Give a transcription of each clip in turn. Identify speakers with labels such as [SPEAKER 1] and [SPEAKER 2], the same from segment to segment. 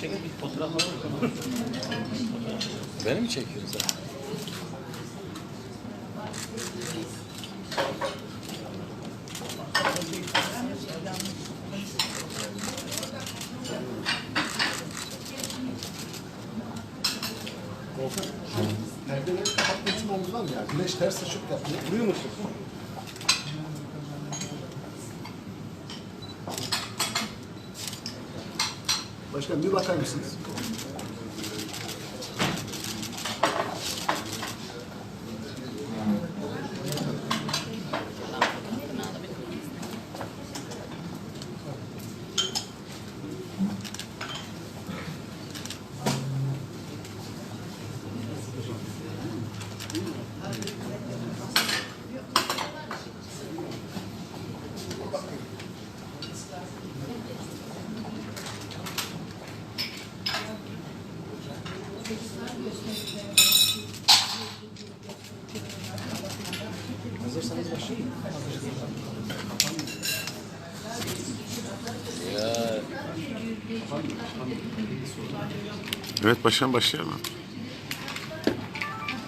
[SPEAKER 1] çekip bir fotoğraf alalım. Beni mi çekiyorsun sen?
[SPEAKER 2] Perdeleri kapatma için omuzdan ya. Güneş ters ışık yapıyor. Vuruyor musun? Başkan bir bakar mısınız?
[SPEAKER 3] Evet başkan başlayalım.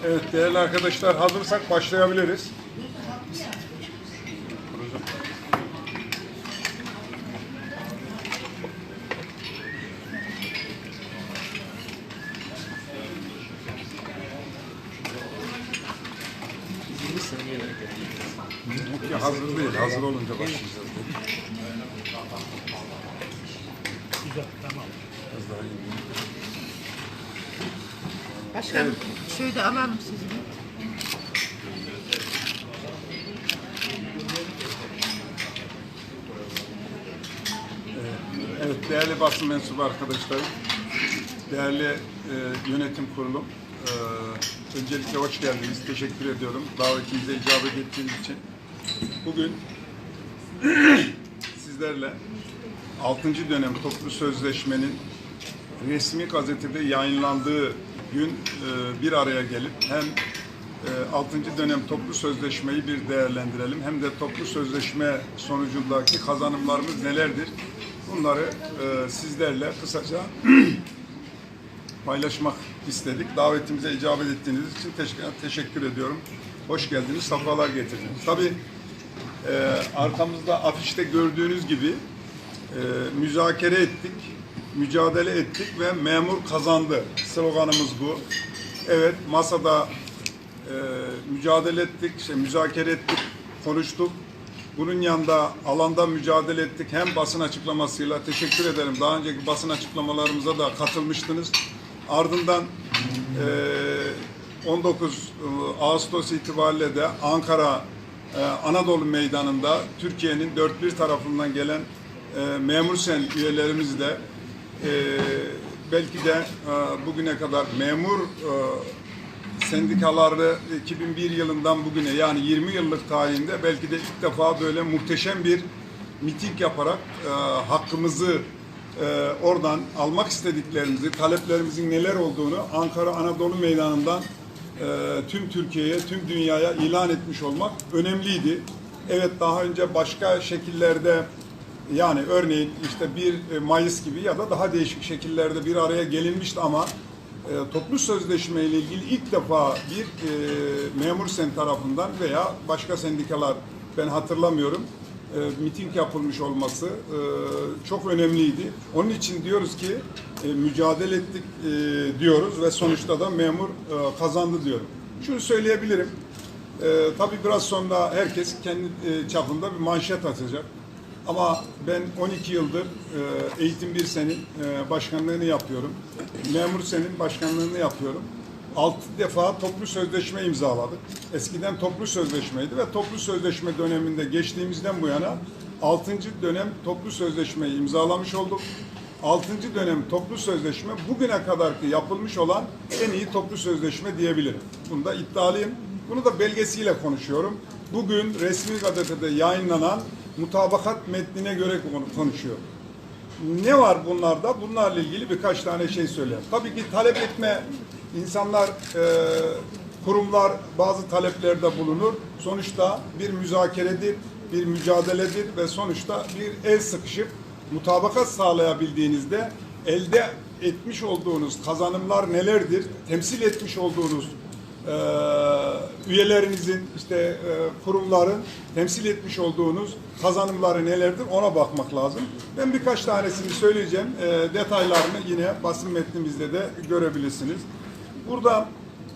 [SPEAKER 4] Evet değerli arkadaşlar hazırsak başlayabiliriz. Hazır değil. Hazır olunca başlayacağız.
[SPEAKER 5] Başkanım şöyle alalım sizi.
[SPEAKER 4] Evet, değerli basın mensubu arkadaşlarım, değerli e, yönetim kurulum, e, öncelikle hoş geldiniz, teşekkür ediyorum davetimize icabet ettiğiniz için. Bugün sizlerle 6. dönem toplu sözleşmenin resmi gazetede yayınlandığı gün e, bir araya gelip hem e, 6. dönem toplu sözleşmeyi bir değerlendirelim hem de toplu sözleşme sonucundaki kazanımlarımız nelerdir? Bunları e, sizlerle kısaca paylaşmak istedik. Davetimize icabet ettiğiniz için teşekkür, ediyorum. Hoş geldiniz, safhalar getirdiniz. Tabii e, arkamızda afişte gördüğünüz gibi e, müzakere ettik, mücadele ettik ve memur kazandı. Sloganımız bu. Evet, masada e, mücadele ettik, işte müzakere ettik, konuştuk. Bunun yanında alanda mücadele ettik. Hem basın açıklamasıyla teşekkür ederim. Daha önceki basın açıklamalarımıza da katılmıştınız. Ardından e, 19 Ağustos itibariyle de Ankara e, Anadolu Meydanı'nda Türkiye'nin dört bir tarafından gelen e, memur sen üyelerimizle e, belki de e, bugüne kadar memur e, sendikaları 2001 yılından bugüne yani 20 yıllık tarihinde belki de ilk defa böyle muhteşem bir miting yaparak e, hakkımızı oradan almak istediklerimizi, taleplerimizin neler olduğunu Ankara Anadolu Meydanı'ndan tüm Türkiye'ye, tüm dünyaya ilan etmiş olmak önemliydi. Evet daha önce başka şekillerde yani örneğin işte 1 Mayıs gibi ya da daha değişik şekillerde bir araya gelinmişti ama e, toplu sözleşme ile ilgili ilk defa bir e, memur sen tarafından veya başka sendikalar ben hatırlamıyorum e, miting yapılmış olması e, çok önemliydi. Onun için diyoruz ki e, mücadele ettik e, diyoruz ve sonuçta da memur e, kazandı diyorum. Şunu söyleyebilirim. E, tabii biraz sonra herkes kendi e, çapında bir manşet atacak. Ama ben 12 yıldır e, Eğitim Bir Sen'in e, başkanlığını yapıyorum. Memur Sen'in başkanlığını yapıyorum. 6 defa toplu sözleşme imzaladık. Eskiden toplu sözleşmeydi ve toplu sözleşme döneminde geçtiğimizden bu yana 6. dönem toplu sözleşmeyi imzalamış olduk. 6. dönem toplu sözleşme bugüne kadarki yapılmış olan en iyi toplu sözleşme diyebilirim. Bunda iddialıyım. Bunu da belgesiyle konuşuyorum. Bugün resmi gazetede yayınlanan mutabakat metnine göre konuşuyor. Ne var bunlarda? Bunlarla ilgili birkaç tane şey söyleyeyim. Tabii ki talep etme insanlar, e, kurumlar bazı taleplerde bulunur. Sonuçta bir müzakeredir, bir mücadeledir ve sonuçta bir el sıkışıp mutabakat sağlayabildiğinizde elde etmiş olduğunuz kazanımlar nelerdir? Temsil etmiş olduğunuz e, üyelerinizin işte e, kurumların temsil etmiş olduğunuz kazanımları nelerdir ona bakmak lazım. Ben birkaç tanesini söyleyeceğim. E, detaylarını yine basın metnimizde de görebilirsiniz. Burada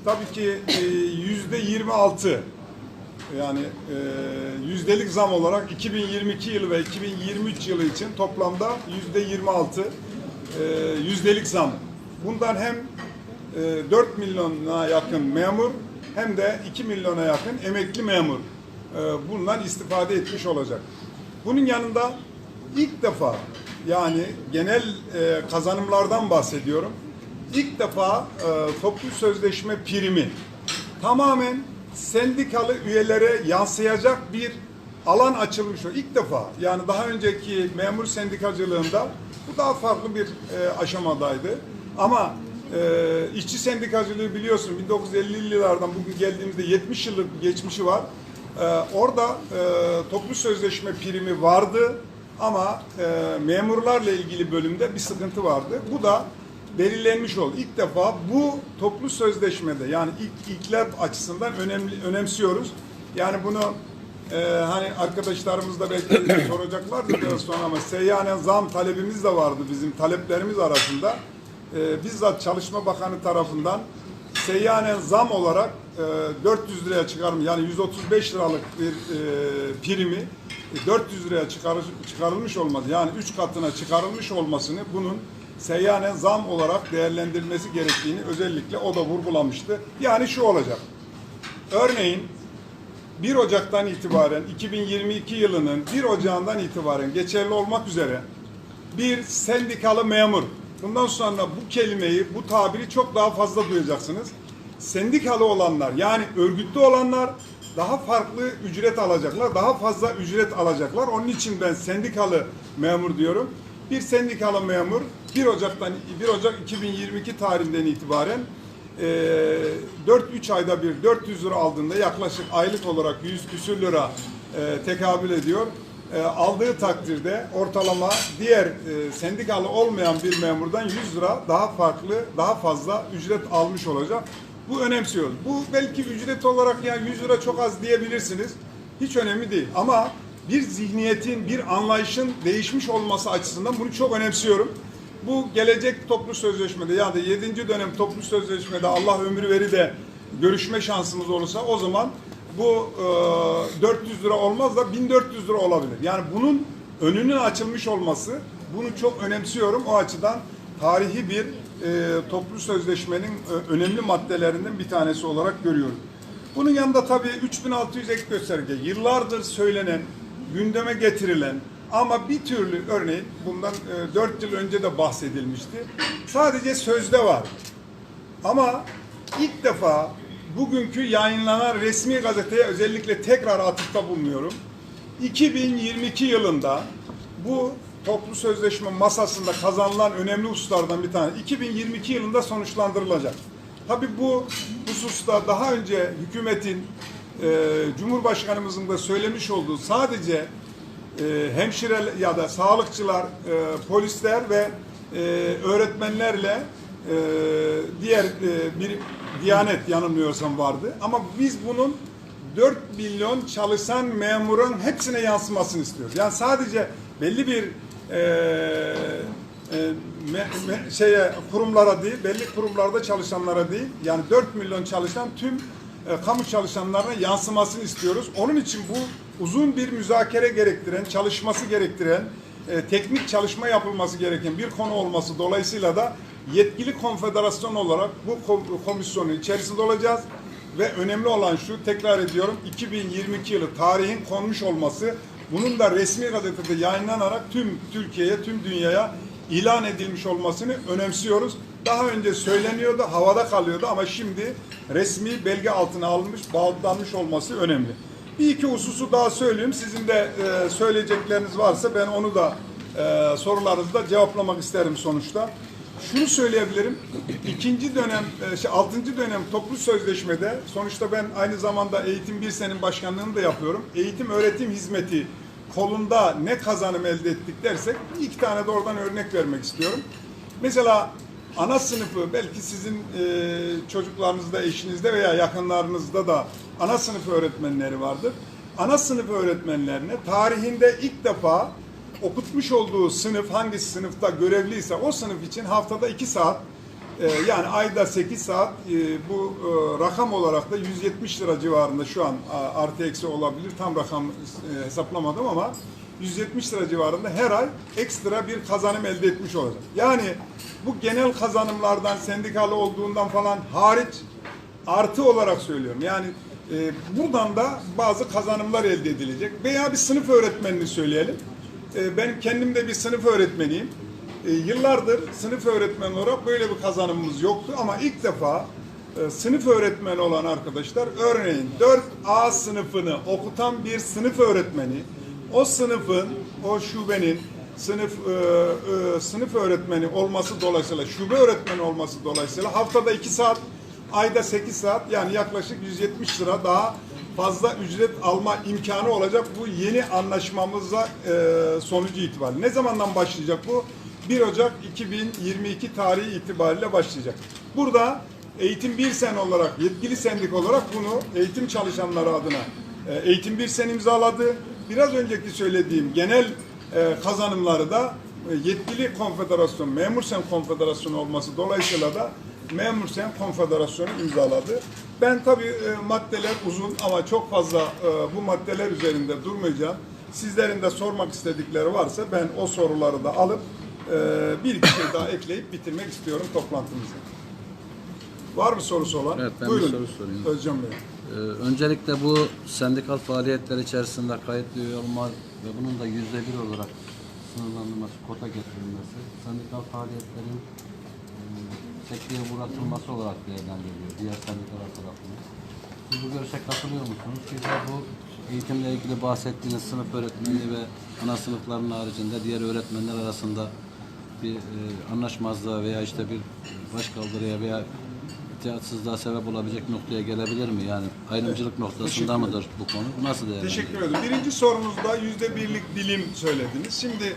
[SPEAKER 4] tabii ki e, yüzde 26 yani e, yüzdelik zam olarak 2022 yılı ve 2023 yılı için toplamda yüzde 26 e, yüzdelik zam. Bundan hem 4 milyona yakın memur hem de 2 milyona yakın emekli memur e, bundan istifade etmiş olacak. Bunun yanında ilk defa yani genel e, kazanımlardan bahsediyorum. İlk defa e, toplu sözleşme primi tamamen sendikalı üyelere yansıyacak bir alan açılmış o ilk defa. Yani daha önceki memur sendikacılığında bu daha farklı bir e, aşamadaydı. Ama e, işçi sendikacılığı biliyorsun 1950'li yıllardan bugün geldiğimizde 70 yıllık geçmişi var. E, orada e, toplu sözleşme primi vardı ama e, memurlarla ilgili bölümde bir sıkıntı vardı. Bu da belirlenmiş oldu. İlk defa bu toplu sözleşmede yani ilk ilkler açısından önemli önemsiyoruz. Yani bunu e, hani arkadaşlarımız da belki soracaklardır biraz sonra ama seyyanen zam talebimiz de vardı bizim taleplerimiz arasında. E, bizzat Çalışma Bakanı tarafından seyyanen zam olarak e, 400 liraya çıkarım yani 135 liralık bir e, primi e, 400 liraya çıkarı- çıkarılmış olması yani 3 katına çıkarılmış olmasını bunun seyyanen zam olarak değerlendirilmesi gerektiğini özellikle o da vurgulamıştı. Yani şu olacak. Örneğin 1 Ocak'tan itibaren 2022 yılının 1 Ocağı'ndan itibaren geçerli olmak üzere bir sendikalı memur. Bundan sonra bu kelimeyi, bu tabiri çok daha fazla duyacaksınız. Sendikalı olanlar yani örgütlü olanlar daha farklı ücret alacaklar, daha fazla ücret alacaklar. Onun için ben sendikalı memur diyorum. Bir sendikalı memur 1 Ocak'tan 1 Ocak 2022 tarihinden itibaren e, 4-3 ayda bir 400 lira aldığında yaklaşık aylık olarak 100 küsür lira e, tekabül ediyor. E, aldığı takdirde ortalama diğer e, sendikalı olmayan bir memurdan 100 lira daha farklı, daha fazla ücret almış olacak. Bu önemsiyoruz. Bu belki ücret olarak yani 100 lira çok az diyebilirsiniz. Hiç önemli değil. Ama bir zihniyetin, bir anlayışın değişmiş olması açısından bunu çok önemsiyorum. Bu gelecek toplu sözleşmede ya da 7. dönem toplu sözleşmede Allah ömrü veri de görüşme şansımız olursa o zaman bu e, 400 lira olmaz da 1400 lira olabilir. Yani bunun önünün açılmış olması bunu çok önemsiyorum. O açıdan tarihi bir e, toplu sözleşmenin e, önemli maddelerinden bir tanesi olarak görüyorum. Bunun yanında tabii 3600 ek gösterge yıllardır söylenen, gündeme getirilen ama bir türlü örneğin bundan e, 4 yıl önce de bahsedilmişti. Sadece sözde var. Ama ilk defa bugünkü yayınlanan resmi gazeteye özellikle tekrar atıfta bulunuyorum. 2022 yılında bu toplu sözleşme masasında kazanılan önemli hususlardan bir tane 2022 yılında sonuçlandırılacak. Tabii bu hususta daha önce hükümetin e, Cumhurbaşkanımızın da söylemiş olduğu sadece e, hemşire ya da sağlıkçılar, e, polisler ve e, öğretmenlerle e, diğer e, bir Diyanet yanılmıyorsam vardı. Ama biz bunun 4 milyon çalışan memurun hepsine yansımasını istiyoruz. Yani sadece belli bir e, e, me, me, şeye kurumlara değil, belli kurumlarda çalışanlara değil, yani 4 milyon çalışan tüm e, kamu çalışanlarına yansımasını istiyoruz. Onun için bu uzun bir müzakere gerektiren, çalışması gerektiren, e, teknik çalışma yapılması gereken bir konu olması dolayısıyla da yetkili konfederasyon olarak bu kom- komisyonun içerisinde olacağız. Ve önemli olan şu, tekrar ediyorum, 2022 yılı tarihin konmuş olması, bunun da resmi gazetede yayınlanarak tüm Türkiye'ye, tüm dünyaya ilan edilmiş olmasını önemsiyoruz. Daha önce söyleniyordu, havada kalıyordu ama şimdi resmi belge altına alınmış, bağlanmış olması önemli. Bir iki hususu daha söyleyeyim. Sizin de e, söyleyecekleriniz varsa ben onu da e, sorularınızda cevaplamak isterim sonuçta. Şunu söyleyebilirim. İkinci dönem, e, şey, altıncı dönem toplu sözleşmede sonuçta ben aynı zamanda Eğitim Bir Senin başkanlığını da yapıyorum. Eğitim öğretim hizmeti kolunda ne kazanım elde ettik dersek iki tane de oradan örnek vermek istiyorum. Mesela ana sınıfı belki sizin e, çocuklarınızda, eşinizde veya yakınlarınızda da ana sınıf öğretmenleri vardır. Ana sınıf öğretmenlerine tarihinde ilk defa okutmuş olduğu sınıf hangi sınıfta görevliyse o sınıf için haftada 2 saat e, yani ayda 8 saat e, bu e, rakam olarak da 170 lira civarında şu an a, artı eksi olabilir tam rakam e, hesaplamadım ama 170 lira civarında her ay ekstra bir kazanım elde etmiş olacak. Yani bu genel kazanımlardan sendikalı olduğundan falan hariç artı olarak söylüyorum. Yani e, buradan da bazı kazanımlar elde edilecek. Veya bir sınıf öğretmenini söyleyelim. E, ben kendim de bir sınıf öğretmeniyim. E, yıllardır sınıf öğretmeni olarak böyle bir kazanımımız yoktu ama ilk defa e, sınıf öğretmeni olan arkadaşlar örneğin 4A sınıfını okutan bir sınıf öğretmeni o sınıfın, o şubenin sınıf e, e, sınıf öğretmeni olması dolayısıyla, şube öğretmeni olması dolayısıyla haftada 2 saat, ayda 8 saat yani yaklaşık 170 lira daha fazla ücret alma imkanı olacak bu yeni anlaşmamıza e, sonucu itibariyle. Ne zamandan başlayacak bu? 1 Ocak 2022 tarihi itibariyle başlayacak. Burada Eğitim Bir Sen olarak, yetkili sendik olarak bunu eğitim çalışanları adına e, Eğitim Bir Sen imzaladı. Biraz önceki söylediğim genel e, kazanımları da e, yetkili konfederasyon, Memur Sen Konfederasyonu olması dolayısıyla da Memur Sen Konfederasyonu imzaladı. Ben tabii e, maddeler uzun ama çok fazla e, bu maddeler üzerinde durmayacağım. Sizlerin de sormak istedikleri varsa ben o soruları da alıp e, bir iki şey daha ekleyip bitirmek istiyorum toplantımızı. Var mı sorusu olan?
[SPEAKER 6] Evet, ben bir
[SPEAKER 4] Buyurun.
[SPEAKER 6] soru sorayım.
[SPEAKER 4] Özcan Bey.
[SPEAKER 6] Ee, öncelikle bu sendikal faaliyetler içerisinde kayıtlı üye olma ve bunun da yüzde bir olarak sınırlandırılması, kota getirilmesi, sendikal faaliyetlerin sekteye uğratılması olarak değerlendiriliyor diğer sendikalar tarafından. Siz bu görüşe katılıyor musunuz? De bu eğitimle ilgili bahsettiğiniz sınıf öğretmeni ve ana sınıfların haricinde diğer öğretmenler arasında bir e, anlaşmazlığa veya işte bir başkaldırıya veya itaatsızlığa sebep olabilecek noktaya gelebilir mi? Yani ayrımcılık noktasında mıdır bu konu? Nasıl değerlendirilir?
[SPEAKER 4] Teşekkür ederim. Birinci sorunuzda yüzde birlik dilim söylediniz. Şimdi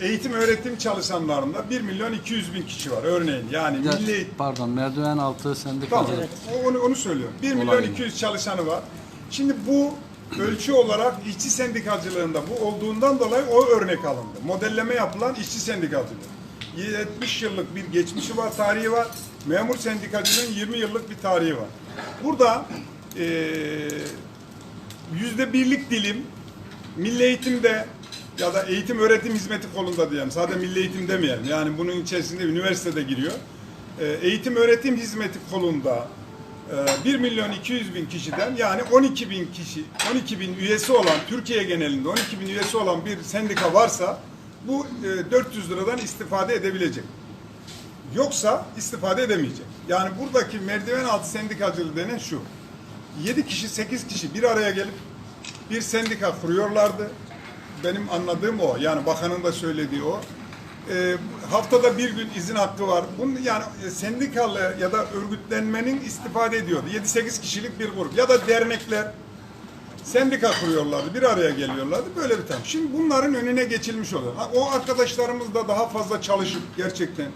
[SPEAKER 4] eğitim öğretim çalışanlarında 1 milyon 200 bin kişi var örneğin. Yani
[SPEAKER 6] de-
[SPEAKER 4] milli
[SPEAKER 6] Pardon, merdiven altı sendikacı.
[SPEAKER 4] Tamam. o- Onu, onu söylüyorum. 1 milyon
[SPEAKER 6] Olay.
[SPEAKER 4] 200 çalışanı var. Şimdi bu ölçü olarak işçi sendikacılığında bu olduğundan dolayı o örnek alındı. Modelleme yapılan işçi sendikacılığı. 70 yıllık bir geçmişi var, tarihi var. Memur sendikacılığın 20 yıllık bir tarihi var. Burada eee yüzde birlik dilim milli eğitimde ya da eğitim öğretim hizmeti kolunda diyelim. Sadece milli eğitim demeyelim. Yani bunun içerisinde üniversitede giriyor. Ee, eğitim öğretim hizmeti kolunda e, 1 milyon 200 bin kişiden yani 12 bin kişi, 12 bin üyesi olan Türkiye genelinde 12 bin üyesi olan bir sendika varsa bu e, 400 liradan istifade edebilecek. Yoksa istifade edemeyecek. Yani buradaki merdiven altı sendikacılığı denen şu. 7 kişi 8 kişi bir araya gelip bir sendika kuruyorlardı. Benim anladığım o. Yani bakanın da söylediği o. Ee, haftada bir gün izin hakkı var. Bunun yani e, sendikalı ya da örgütlenmenin istifade ediyordu. 7-8 kişilik bir grup ya da dernekler sendika kuruyorlardı. Bir araya geliyorlardı. Böyle bir tam. Şimdi bunların önüne geçilmiş oluyor. Ha, o arkadaşlarımız da daha fazla çalışıp gerçekten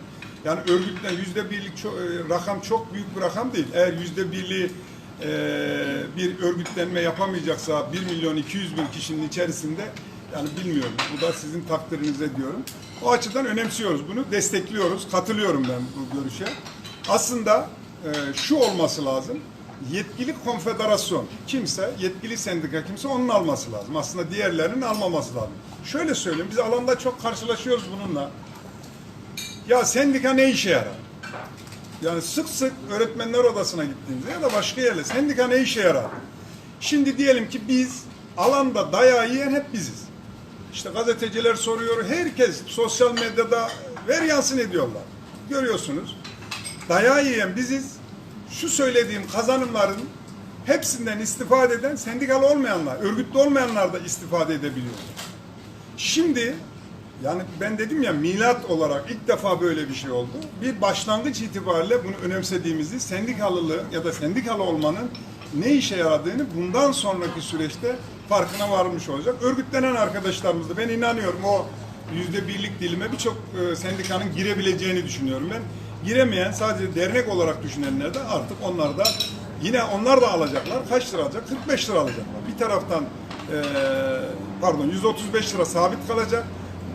[SPEAKER 4] yani örgütlen yüzde birlik çok, e, rakam çok büyük bir rakam değil. Eğer yüzde birliği e, bir örgütlenme yapamayacaksa 1 milyon 200 bin kişinin içerisinde yani bilmiyorum. Bu da sizin takdirinize diyorum. O açıdan önemsiyoruz bunu. Destekliyoruz. Katılıyorum ben bu görüşe. Aslında e, şu olması lazım. Yetkili konfederasyon kimse, yetkili sendika kimse onun alması lazım. Aslında diğerlerinin almaması lazım. Şöyle söyleyeyim, biz alanda çok karşılaşıyoruz bununla. Ya sendika ne işe yarar? Yani sık sık öğretmenler odasına gittiğimizde ya da başka yerle sendika ne işe yarar? Şimdi diyelim ki biz alanda dayağı yiyen hep biziz. İşte gazeteciler soruyor, herkes sosyal medyada ver yansın ediyorlar. Görüyorsunuz. Dayağı yiyen biziz. Şu söylediğim kazanımların hepsinden istifade eden sendikalı olmayanlar, örgütlü olmayanlar da istifade edebiliyor. Şimdi yani ben dedim ya milat olarak ilk defa böyle bir şey oldu. Bir başlangıç itibariyle bunu önemsediğimizi, sendikalılığı ya da sendikalı olmanın ne işe yaradığını bundan sonraki süreçte farkına varmış olacak. Örgütlenen arkadaşlarımız da ben inanıyorum o yüzde birlik dilime birçok e, sendikanın girebileceğini düşünüyorum ben. giremeyen sadece dernek olarak düşünenler de artık onlar da yine onlar da alacaklar. Kaç lira alacak? 45 lira alacaklar. Bir taraftan eee, pardon 135 lira sabit kalacak.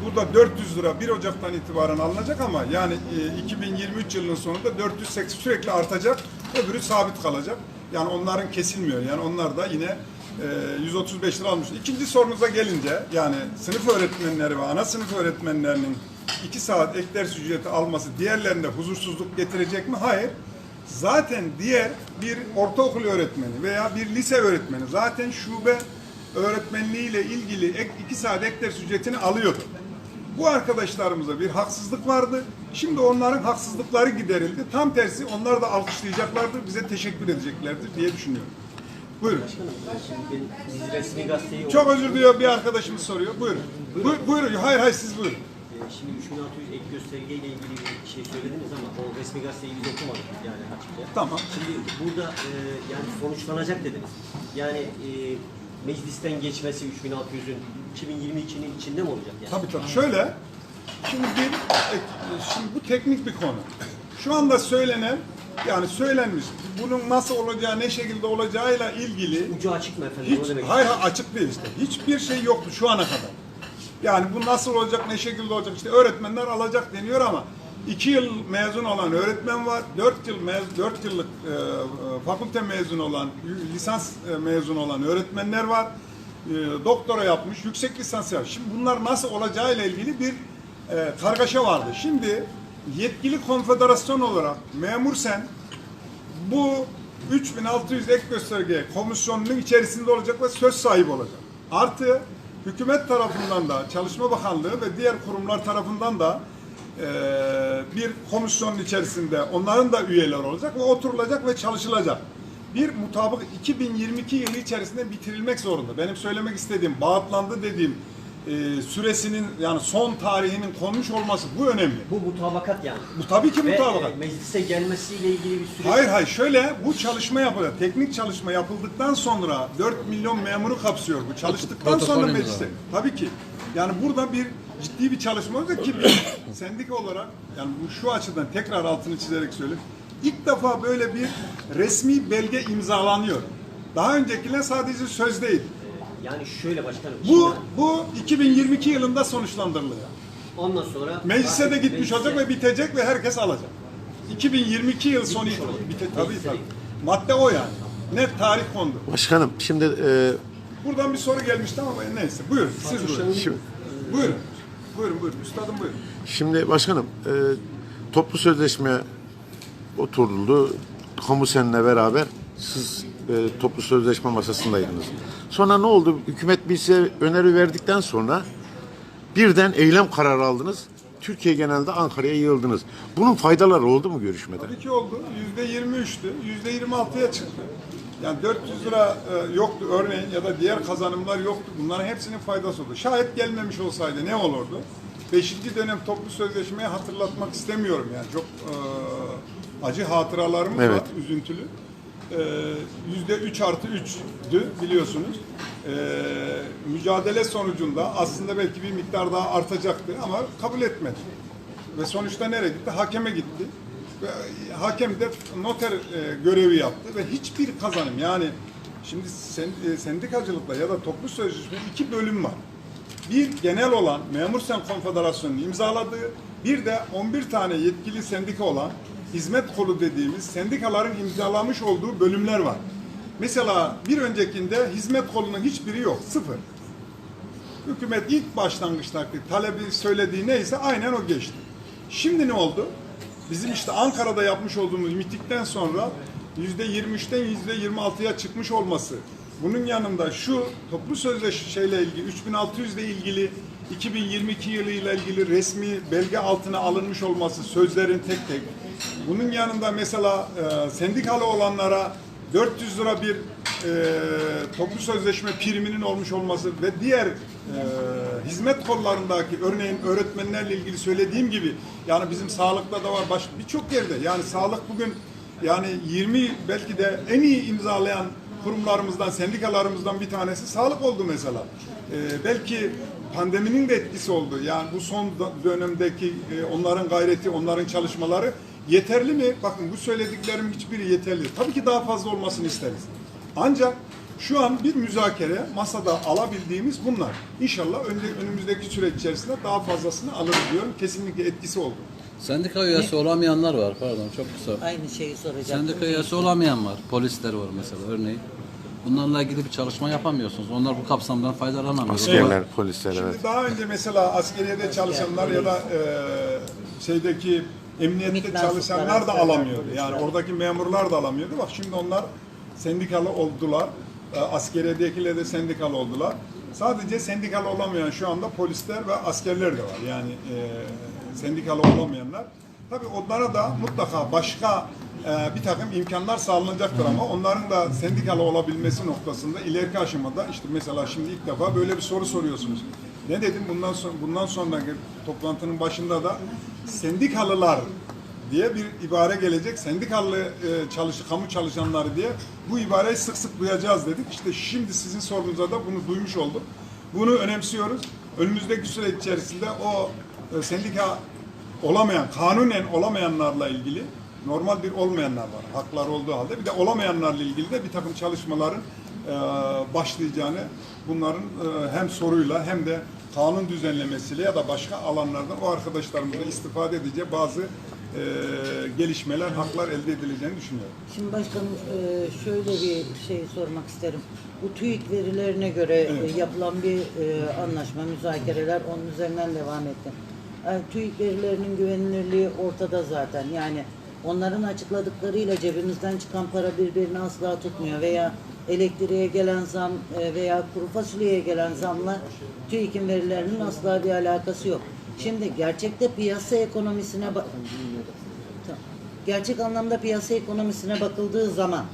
[SPEAKER 4] Burada 400 lira 1 Ocak'tan itibaren alınacak ama yani e, 2023 yılının sonunda 480 sürekli artacak. Öbürü sabit kalacak. Yani onların kesilmiyor. Yani onlar da yine e, 135 lira almış. İkinci sorunuza gelince yani sınıf öğretmenleri ve ana sınıf öğretmenlerinin 2 saat ek ders ücreti alması diğerlerinde huzursuzluk getirecek mi? Hayır. Zaten diğer bir ortaokul öğretmeni veya bir lise öğretmeni zaten şube öğretmenliğiyle ilgili ek, iki saat ek ders ücretini alıyordu. Bu arkadaşlarımıza bir haksızlık vardı. Şimdi onların haksızlıkları giderildi. Tam tersi onlar da alkışlayacaklardır, bize teşekkür edeceklerdir diye düşünüyorum. Buyurun.
[SPEAKER 7] Ben biz resmi gazeteyi
[SPEAKER 4] Çok özür diliyor bir arkadaşımız soruyor. Buyurun. Buyurun. Buyurun. Hayır hayır siz buyurun.
[SPEAKER 7] Ee, Şimdi 3600 ek göstergeyle ilgili bir şey söylediniz ama o resmi gazeteyi biz okumadık yani açıkça.
[SPEAKER 4] Tamam.
[SPEAKER 7] Şimdi burada e, yani sonuçlanacak dediniz. Yani e, meclisten geçmesi 3600'ün 2022'nin içinde mi olacak yani?
[SPEAKER 4] Tabii tabii. Şöyle, şimdi bir, e, şimdi bu teknik bir konu. Şu anda söylenen, yani söylenmiş, bunun nasıl olacağı, ne şekilde olacağıyla ilgili
[SPEAKER 7] Ucu açık mı efendim?
[SPEAKER 4] Hiç,
[SPEAKER 7] demek
[SPEAKER 4] hayır hayır, açık değil işte. Hiçbir şey yoktu şu ana kadar. Yani bu nasıl olacak, ne şekilde olacak, işte öğretmenler alacak deniyor ama iki yıl mezun olan öğretmen var, dört yıl mez, dört yıllık e, fakülte mezun olan, lisans e, mezun olan öğretmenler var. E, doktora yapmış, yüksek lisans yapmış. Şimdi bunlar nasıl olacağıyla ilgili bir e, kargaşa vardı. Şimdi yetkili konfederasyon olarak memur sen bu 3600 ek gösterge komisyonunun içerisinde olacak ve söz sahibi olacak. Artı hükümet tarafından da Çalışma Bakanlığı ve diğer kurumlar tarafından da bir komisyonun içerisinde onların da üyeler olacak ve oturulacak ve çalışılacak. Bir mutabık 2022 yılı içerisinde bitirilmek zorunda. Benim söylemek istediğim, bağıtlandı dediğim eee, süresinin yani son tarihinin konmuş olması bu önemli.
[SPEAKER 7] Bu mutabakat yani.
[SPEAKER 4] Bu tabii ki
[SPEAKER 7] Ve
[SPEAKER 4] mutabakat.
[SPEAKER 7] e, meclise gelmesiyle ilgili bir süreç.
[SPEAKER 4] Hayır hayır şöyle bu çalışma yapılacak. Teknik çalışma yapıldıktan sonra 4 milyon memuru kapsıyor bu. Çalıştıktan sonra mecliste. Tabii ki. Yani burada bir ciddi bir çalışma olacak ki biz sendika olarak yani bu şu açıdan tekrar altını çizerek söyleyeyim. İlk defa böyle bir resmi belge imzalanıyor. Daha öncekiler sadece sözdeydi.
[SPEAKER 7] Yani şöyle başkanım.
[SPEAKER 4] Bu
[SPEAKER 7] şimdi
[SPEAKER 4] bu 2022 yılında sonuçlandırılacak.
[SPEAKER 7] ondan sonra
[SPEAKER 4] Meclise de gitmiş
[SPEAKER 7] meclise-
[SPEAKER 4] olacak ve bitecek ve herkes alacak. 2022 yıl sonu
[SPEAKER 7] Bitmiş olacak.
[SPEAKER 4] bite tabii
[SPEAKER 7] Meclise
[SPEAKER 4] tabii.
[SPEAKER 7] de-
[SPEAKER 4] Madde o yani. Net tarih kondu.
[SPEAKER 3] Başkanım şimdi e,
[SPEAKER 4] Buradan bir soru gelmişti ama neyse. Buyurun. Siz buyurun.
[SPEAKER 3] şimdi,
[SPEAKER 4] Buyurun. Buyurun buyurun. Üstadım buyurun.
[SPEAKER 3] şimdi başkanım e, toplu sözleşme oturuldu. Komusenle beraber siz e, toplu sözleşme masasındaydınız. Sonra ne oldu? Hükümet bize öneri verdikten sonra birden eylem kararı aldınız. Türkiye genelinde Ankara'ya yığıldınız. Bunun faydaları oldu mu görüşmede?
[SPEAKER 4] Tabii ki oldu. Yüzde 23'tü. Yüzde 26'ya çıktı. Yani 400 lira e, yoktu örneğin ya da diğer kazanımlar yoktu. Bunların hepsinin faydası oldu. Şayet gelmemiş olsaydı ne olurdu? Beşinci dönem toplu sözleşmeyi hatırlatmak istemiyorum yani. Çok e, acı hatıralarımız
[SPEAKER 3] Evet.
[SPEAKER 4] var, üzüntülü. E, Yüzde 3 artı 3'dü biliyorsunuz. E, mücadele sonucunda aslında belki bir miktar daha artacaktı ama kabul etmedi. Ve sonuçta nereye gitti? Hakeme gitti. Hakem de noter e, görevi yaptı ve hiçbir kazanım yani şimdi e, sendikacılıkla ya da toplu sözleşme iki bölüm var. Bir genel olan Memur Sen Konfederasyonu'nun imzaladığı bir de 11 tane yetkili sendika olan hizmet kolu dediğimiz sendikaların imzalamış olduğu bölümler var. Mesela bir öncekinde hizmet kolunun hiçbiri yok. Sıfır. Hükümet ilk başlangıçtaki talebi söylediği neyse aynen o geçti. Şimdi ne oldu? Bizim işte Ankara'da yapmış olduğumuz mitikten sonra yüzde 23'ten yüzde 26'ya çıkmış olması. Bunun yanında şu toplu sözleşmeyle ilgili 3600 ile ilgili 2022 yılı ile ilgili resmi belge altına alınmış olması sözlerin tek tek. Bunun yanında mesela e, sendikalı olanlara 400 lira bir e, toplu sözleşme priminin olmuş olması ve diğer e, hizmet kollarındaki örneğin öğretmenlerle ilgili söylediğim gibi yani bizim sağlıkta da var baş birçok yerde yani sağlık bugün yani 20 belki de en iyi imzalayan kurumlarımızdan, sendikalarımızdan bir tanesi sağlık oldu mesela. E, belki pandeminin de etkisi oldu. Yani bu son dönemdeki e, onların gayreti, onların çalışmaları yeterli mi? Bakın bu söylediklerim hiçbiri yeterli. Tabii ki daha fazla olmasını isteriz. Ancak şu an bir müzakere masada alabildiğimiz bunlar. İnşallah önümüzdeki süreç içerisinde daha fazlasını alırız diyorum. Kesinlikle etkisi oldu.
[SPEAKER 6] Sendika üyesi olamayanlar var. Pardon çok kısa.
[SPEAKER 8] Aynı şeyi soracaktım.
[SPEAKER 6] Sendika üyesi olamayan var. Polisler var mesela örneğin. Bunlarla ilgili bir çalışma yapamıyorsunuz. Onlar bu kapsamdan faydalanamıyor.
[SPEAKER 3] Askerler, polisler
[SPEAKER 4] Şimdi
[SPEAKER 3] evet.
[SPEAKER 4] daha önce mesela askeriyede çalışanlar ya da e, şeydeki emniyette çalışanlar da alamıyordu. Yani oradaki memurlar da alamıyordu. Bak şimdi onlar sendikalı oldular. E, askeriyedekiler de sendikalı oldular. Sadece sendikalı olamayan şu anda polisler ve askerler de var. Yani e, sendikalı olamayanlar. Tabii onlara da mutlaka başka e, bir takım imkanlar sağlanacaktır ama onların da sendikalı olabilmesi noktasında ileriki aşamada işte mesela şimdi ilk defa böyle bir soru soruyorsunuz. Ne dedim bundan sonra bundan sonraki toplantının başında da sendikalılar diye bir ibare gelecek. Sendikalı e, çalış, kamu çalışanları diye bu ibareyi sık sık duyacağız dedik. İşte şimdi sizin sorunuza da bunu duymuş olduk. Bunu önemsiyoruz. Önümüzdeki süreç içerisinde o e, sendika olamayan, kanunen olamayanlarla ilgili normal bir olmayanlar var. Haklar olduğu halde bir de olamayanlarla ilgili de bir takım çalışmaların e, başlayacağını bunların e, hem soruyla hem de kanun düzenlemesiyle ya da başka alanlardan o arkadaşlarımızla istifade edeceği bazı e, gelişmeler, haklar elde edileceğini düşünüyorum.
[SPEAKER 8] Şimdi başkanım e, şöyle bir şey sormak isterim. Bu TÜİK verilerine göre e, yapılan bir e, anlaşma, müzakereler onun üzerinden devam etti. Yani TÜİK verilerinin güvenilirliği ortada zaten. Yani onların açıkladıklarıyla cebimizden çıkan para birbirini asla tutmuyor veya elektriğe gelen zam e, veya kuru fasulyeye gelen zamla TÜİK'in verilerinin asla bir alakası yok. Şimdi gerçekte piyasa ekonomisine bak. Gerçek anlamda piyasa ekonomisine bakıldığı zaman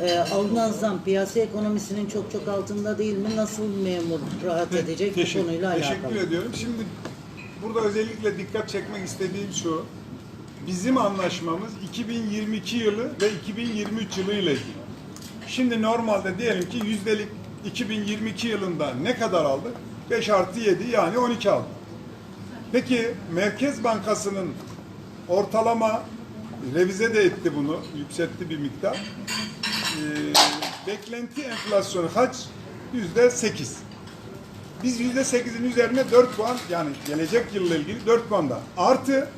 [SPEAKER 8] e, alınan zam piyasa ekonomisinin çok çok altında değil mi? Nasıl memur rahat edecek bu
[SPEAKER 4] Teşekkür,
[SPEAKER 8] konuyla alakalı?
[SPEAKER 4] teşekkür ediyorum. Şimdi burada özellikle dikkat çekmek istediğim şu. Bizim anlaşmamız 2022 yılı ve 2023 yılı ile ilgili. Şimdi normalde diyelim ki yüzdelik 2022 yılında ne kadar aldık? 5 artı 7 yani 12 aldık. Peki Merkez Bankası'nın ortalama revize de etti bunu, yükseltti bir miktar. Ee, beklenti enflasyonu kaç? Yüzde 8. Biz yüzde sekizin üzerine 4 puan yani gelecek yılla ilgili 4 puan da artı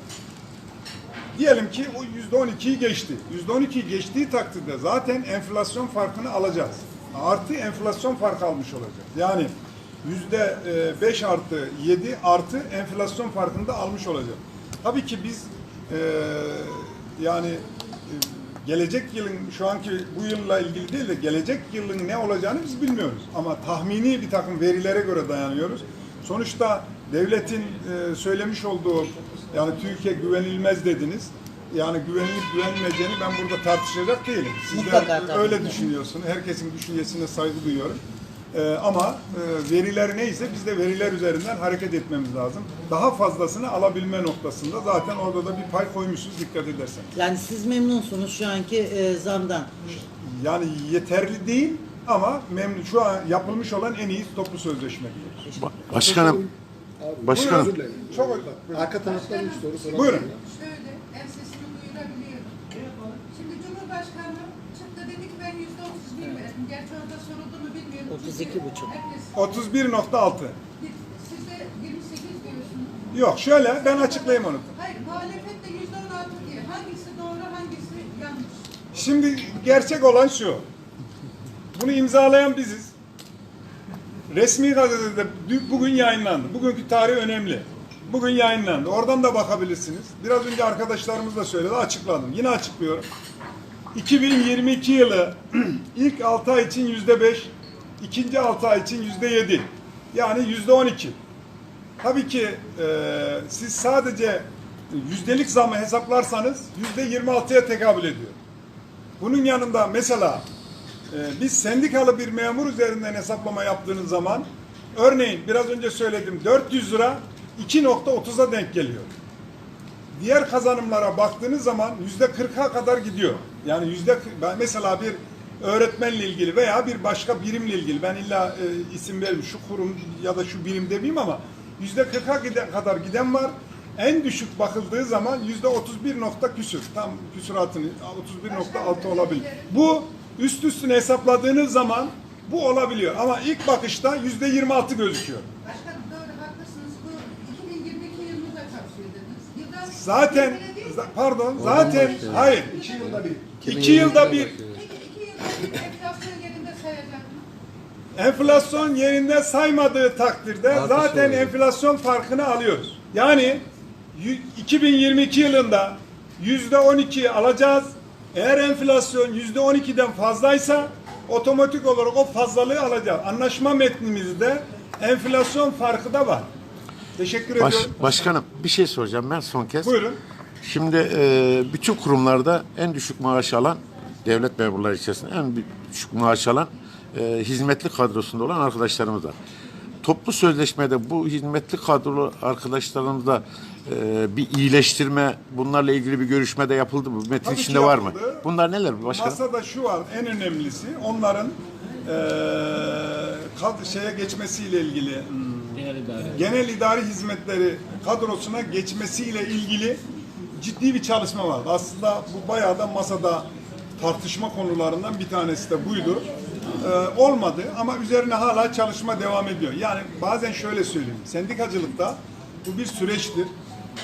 [SPEAKER 4] diyelim ki o yüzde 12'yi geçti. Yüzde 12'yi geçtiği takdirde zaten enflasyon farkını alacağız. Artı enflasyon farkı almış olacağız. Yani yüzde 5 artı 7 artı enflasyon farkını da almış olacağız. Tabii ki biz e, yani e, gelecek yılın şu anki bu yılla ilgili değil de gelecek yılın ne olacağını biz bilmiyoruz. Ama tahmini bir takım verilere göre dayanıyoruz. Sonuçta devletin e, söylemiş olduğu yani Türkiye güvenilmez dediniz. Yani güvenilip güvenilmeyeceğini ben burada tartışacak değilim.
[SPEAKER 8] Tabii
[SPEAKER 4] öyle düşünüyorsunuz. Herkesin düşüncesine saygı duyuyorum. E, ama e, veriler neyse biz de veriler üzerinden hareket etmemiz lazım. Daha fazlasını alabilme noktasında zaten orada da bir pay koymuşuz dikkat ederseniz.
[SPEAKER 8] Yani siz memnunsunuz şu anki e, zamdan.
[SPEAKER 4] Yani yeterli değil ama memnun şu an yapılmış olan en iyi toplu sözleşme diyoruz.
[SPEAKER 3] Ba- Başkanım, başkanım.
[SPEAKER 4] Çok
[SPEAKER 2] Arka taraftan üç soru soralım.
[SPEAKER 4] Buyurun.
[SPEAKER 5] Şöyle ensesini duyurabiliyorum. Şimdi Cumhurbaşkanı çıktı dedi ki ben Gerçi orada soruldu mu bilmiyorum.
[SPEAKER 8] 32 buçuk.
[SPEAKER 5] Herkes-
[SPEAKER 4] 31.6.
[SPEAKER 5] Siz de 28 diyorsunuz.
[SPEAKER 4] Yok şöyle ben açıklayayım onu.
[SPEAKER 5] Hayır muhalefet de yüzde on altı diyor. Hangisi doğru hangisi yanlış?
[SPEAKER 4] Şimdi gerçek olan şu. Bunu imzalayan biziz. Resmi gazetede bugün yayınlandı. Bugünkü tarih önemli. Bugün yayınlandı. Oradan da bakabilirsiniz. Biraz önce arkadaşlarımız da söyledi. Açıkladım. Yine açıklıyorum. 2022 yılı ilk 6 ay için yüzde 5, ikinci 6 ay için yüzde 7. Yani yüzde 12. Tabii ki e, siz sadece yüzdelik zamı hesaplarsanız yüzde 26'ya tekabül ediyor. Bunun yanında mesela e, biz sendikalı bir memur üzerinden hesaplama yaptığınız zaman örneğin biraz önce söyledim 400 lira 2.30'a denk geliyor. Diğer kazanımlara baktığınız zaman yüzde 40'a kadar gidiyor. Yani yüzde ben mesela bir öğretmenle ilgili veya bir başka birimle ilgili ben illa e, isim vereyim şu kurum ya da şu birim demeyeyim ama yüzde 40'a giden, kadar giden var. en düşük bakıldığı zaman yüzde 31 nokta küsür. Tam küsuratını 31.6 olabilir. Bu üst üstüne hesapladığınız zaman bu olabiliyor. Ama ilk bakışta yüzde 26 gözüküyor.
[SPEAKER 5] Başkanım doğru haklısınız. Bu 2022 yılında kapsıyor dediniz.
[SPEAKER 4] Zaten Pardon zaten hayır
[SPEAKER 2] İki yılda bir.
[SPEAKER 4] iki yılda bir
[SPEAKER 5] enflasyon yerinde sayacak mı?
[SPEAKER 4] enflasyon yerinde saymadığı takdirde
[SPEAKER 6] Artış
[SPEAKER 4] zaten
[SPEAKER 6] oluyor.
[SPEAKER 4] enflasyon farkını alıyoruz. Yani yü- 2022 yılında yüzde 12 alacağız. Eğer enflasyon yüzde 12'den fazlaysa otomatik olarak o fazlalığı alacağız. Anlaşma metnimizde enflasyon farkı da var. Teşekkür
[SPEAKER 3] Baş,
[SPEAKER 4] ediyorum.
[SPEAKER 3] başkanım bir şey soracağım ben son kez.
[SPEAKER 4] Buyurun.
[SPEAKER 3] Şimdi e, bütün kurumlarda en düşük maaş alan devlet memurları içerisinde en düşük maaş alan e, hizmetli kadrosunda olan arkadaşlarımız var. Toplu sözleşmede bu hizmetli kadrolu arkadaşlarımızda e, bir iyileştirme, bunlarla ilgili bir görüşme de yapıldı mı? Metin
[SPEAKER 4] Tabii
[SPEAKER 3] içinde var mı?
[SPEAKER 4] yapıldı.
[SPEAKER 3] Bunlar neler başkanım?
[SPEAKER 4] Masada şu var en önemlisi onların eee kad şeye geçmesiyle ilgili hmm, genel idari hizmetleri kadrosuna geçmesiyle ilgili ciddi bir çalışma var. Aslında bu bayağı da masada tartışma konularından bir tanesi de buydu. Eee, olmadı ama üzerine hala çalışma devam ediyor. Yani bazen şöyle söyleyeyim. Sendikacılıkta bu bir süreçtir.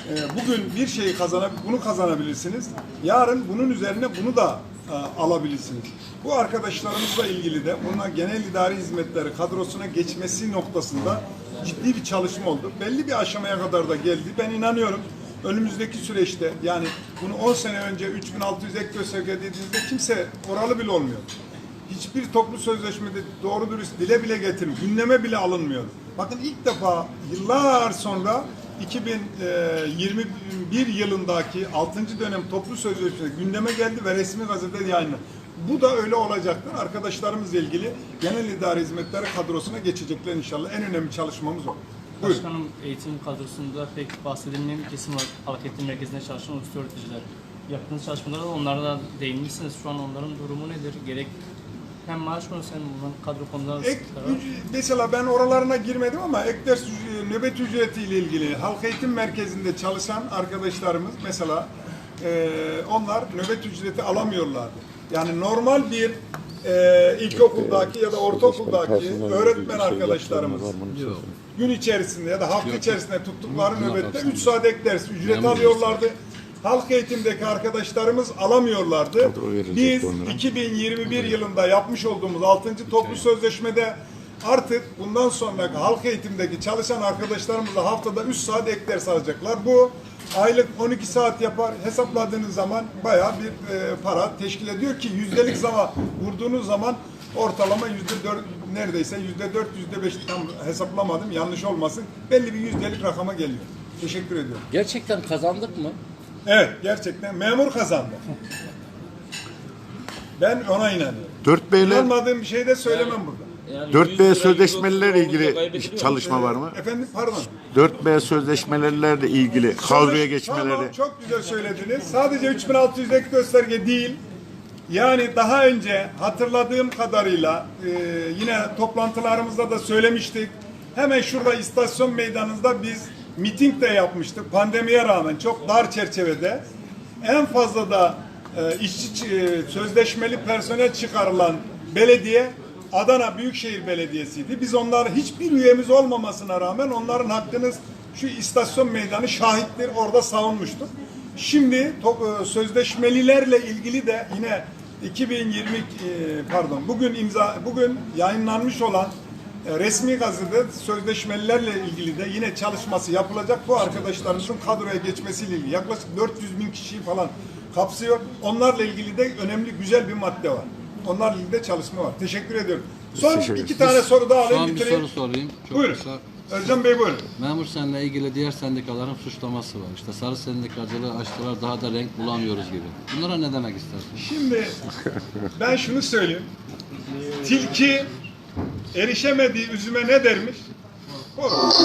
[SPEAKER 4] Ee, bugün bir şeyi kazanıp bunu kazanabilirsiniz. Yarın bunun üzerine bunu da e, alabilirsiniz. Bu arkadaşlarımızla ilgili de bununla genel idari hizmetleri kadrosuna geçmesi noktasında ciddi bir çalışma oldu. Belli bir aşamaya kadar da geldi. Ben inanıyorum önümüzdeki süreçte yani bunu 10 sene önce 3600 ek gösterge dediğinizde kimse oralı bile olmuyor. Hiçbir toplu sözleşmede doğru dürüst dile bile getirmiyor. Gündeme bile alınmıyor. Bakın ilk defa yıllar sonra 2021 yılındaki 6. dönem toplu sözleşmesi gündeme geldi ve resmi gazetede yayınlandı. Bu da öyle olacaktır. Arkadaşlarımızla ilgili genel idare hizmetleri kadrosuna geçecekler inşallah. En önemli çalışmamız o. Buyurun.
[SPEAKER 9] Başkanım eğitim kadrosunda pek bahsedilmeyen bir kesim var. Eğitim merkezinde çalışan uluslu öğreticiler. Yaptığınız çalışmalara da onlara da değinmişsiniz. Şu an onların durumu nedir? Gerek hem maaş konusu hem bunların kadro konuları
[SPEAKER 4] Ek, mesela ben oralarına girmedim ama ek ders nöbet ücreti ile ilgili halk eğitim merkezinde çalışan arkadaşlarımız mesela e, onlar nöbet ücreti alamıyorlardı. Yani normal bir e, ilkokuldaki ya da ortaokuldaki öğretmen arkadaşlarımız gün içerisinde ya da hafta içerisinde tuttukları nöbette 3 saat ders ücret alıyorlardı. Halk eğitimdeki arkadaşlarımız alamıyorlardı. Biz
[SPEAKER 3] onlara.
[SPEAKER 4] 2021 yılında yapmış olduğumuz 6. toplu sözleşmede artık bundan sonraki halk eğitimdeki çalışan arkadaşlarımızla haftada 3 saat ek ders alacaklar. Bu aylık 12 saat yapar. Hesapladığınız zaman bayağı bir e, para teşkil ediyor ki yüzdelik zaman vurduğunuz zaman ortalama yüzde neredeyse yüzde dört yüzde beş tam hesaplamadım yanlış olmasın belli bir yüzdelik rakama geliyor. Teşekkür ediyorum.
[SPEAKER 1] Gerçekten kazandık mı?
[SPEAKER 4] Evet gerçekten memur kazandı. Ben ona inanıyorum.
[SPEAKER 3] 4B'ler
[SPEAKER 4] İnanmadığım bir şey de söylemem burada.
[SPEAKER 3] 4B sözleşmelerle ilgili çalışma var mı?
[SPEAKER 4] Efendim pardon.
[SPEAKER 3] 4B sözleşmelerle ilgili kadroya geçmeleri.
[SPEAKER 4] Tamam, çok güzel söylediniz. Sadece 3600 ek gösterge değil. Yani daha önce hatırladığım kadarıyla e, yine toplantılarımızda da söylemiştik. Hemen şurada istasyon meydanında biz miting de yapmıştık. Pandemiye rağmen çok dar çerçevede. En fazla da e, işçi e, sözleşmeli personel çıkarılan belediye Adana Büyükşehir Belediyesi'ydi. Biz onlara hiçbir üyemiz olmamasına rağmen onların hakkınız şu istasyon meydanı şahittir orada savunmuştuk. Şimdi e, sözleşmelilerle ilgili de yine 2020 e, pardon bugün imza bugün yayınlanmış olan e, resmi gazetede sözleşmelilerle ilgili de yine çalışması yapılacak. Bu arkadaşlarımızın kadroya geçmesiyle ilgili yaklaşık 400 bin kişiyi falan kapsıyor. Onlarla ilgili de önemli güzel bir madde var. Onlarla ilgili de çalışma var. Teşekkür ediyorum. Son
[SPEAKER 3] teşekkür
[SPEAKER 4] iki tane soru daha alayım
[SPEAKER 6] Son bir
[SPEAKER 4] bitireyim.
[SPEAKER 6] soru sorayım. Çok
[SPEAKER 4] Buyurun.
[SPEAKER 6] kısa.
[SPEAKER 4] Özcan Bey buyurun.
[SPEAKER 6] Memur senle ilgili diğer sendikaların suçlaması var. İşte sarı sendikacılığı açtılar daha da renk bulamıyoruz gibi. Bunlara ne demek istersin?
[SPEAKER 4] Şimdi ben şunu söyleyeyim. Tilki erişemediği üzüme ne dermiş? Horoz.